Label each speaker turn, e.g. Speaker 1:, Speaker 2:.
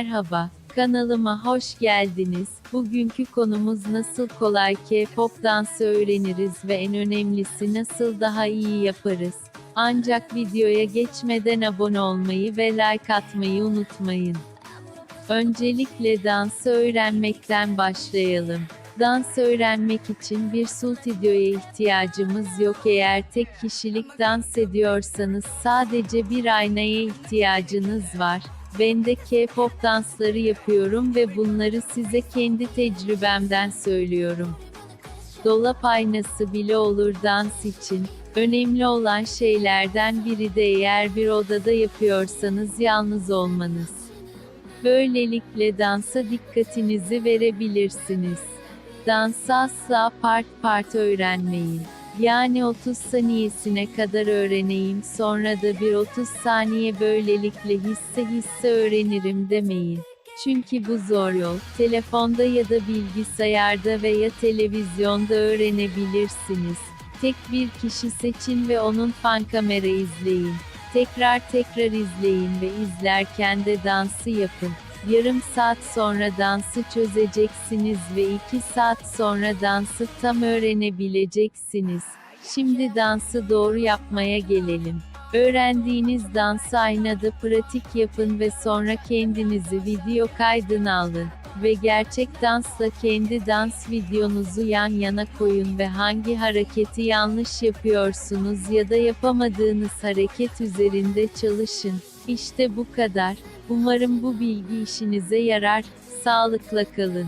Speaker 1: Merhaba, kanalıma hoş geldiniz. Bugünkü konumuz nasıl kolay K-pop dansı öğreniriz ve en önemlisi nasıl daha iyi yaparız. Ancak videoya geçmeden abone olmayı ve like atmayı unutmayın. Öncelikle dansı öğrenmekten başlayalım. Dans öğrenmek için bir stüdyoya ihtiyacımız yok eğer tek kişilik dans ediyorsanız sadece bir aynaya ihtiyacınız var. Ben de K-pop dansları yapıyorum ve bunları size kendi tecrübemden söylüyorum. Dolap aynası bile olur dans için. Önemli olan şeylerden biri de eğer bir odada yapıyorsanız yalnız olmanız. Böylelikle dansa dikkatinizi verebilirsiniz. Dansı asla part part öğrenmeyin. Yani 30 saniyesine kadar öğreneyim sonra da bir 30 saniye böylelikle hisse hisse öğrenirim demeyin. Çünkü bu zor yol. Telefonda ya da bilgisayarda veya televizyonda öğrenebilirsiniz. Tek bir kişi seçin ve onun fan kamera izleyin. Tekrar tekrar izleyin ve izlerken de dansı yapın. Yarım saat sonra dansı çözeceksiniz ve 2 saat sonra dansı tam öğrenebileceksiniz. Şimdi dansı doğru yapmaya gelelim. Öğrendiğiniz dansı aynada pratik yapın ve sonra kendinizi video kaydına alın ve gerçek dansla kendi dans videonuzu yan yana koyun ve hangi hareketi yanlış yapıyorsunuz ya da yapamadığınız hareket üzerinde çalışın. İşte bu kadar. Umarım bu bilgi işinize yarar. Sağlıkla kalın.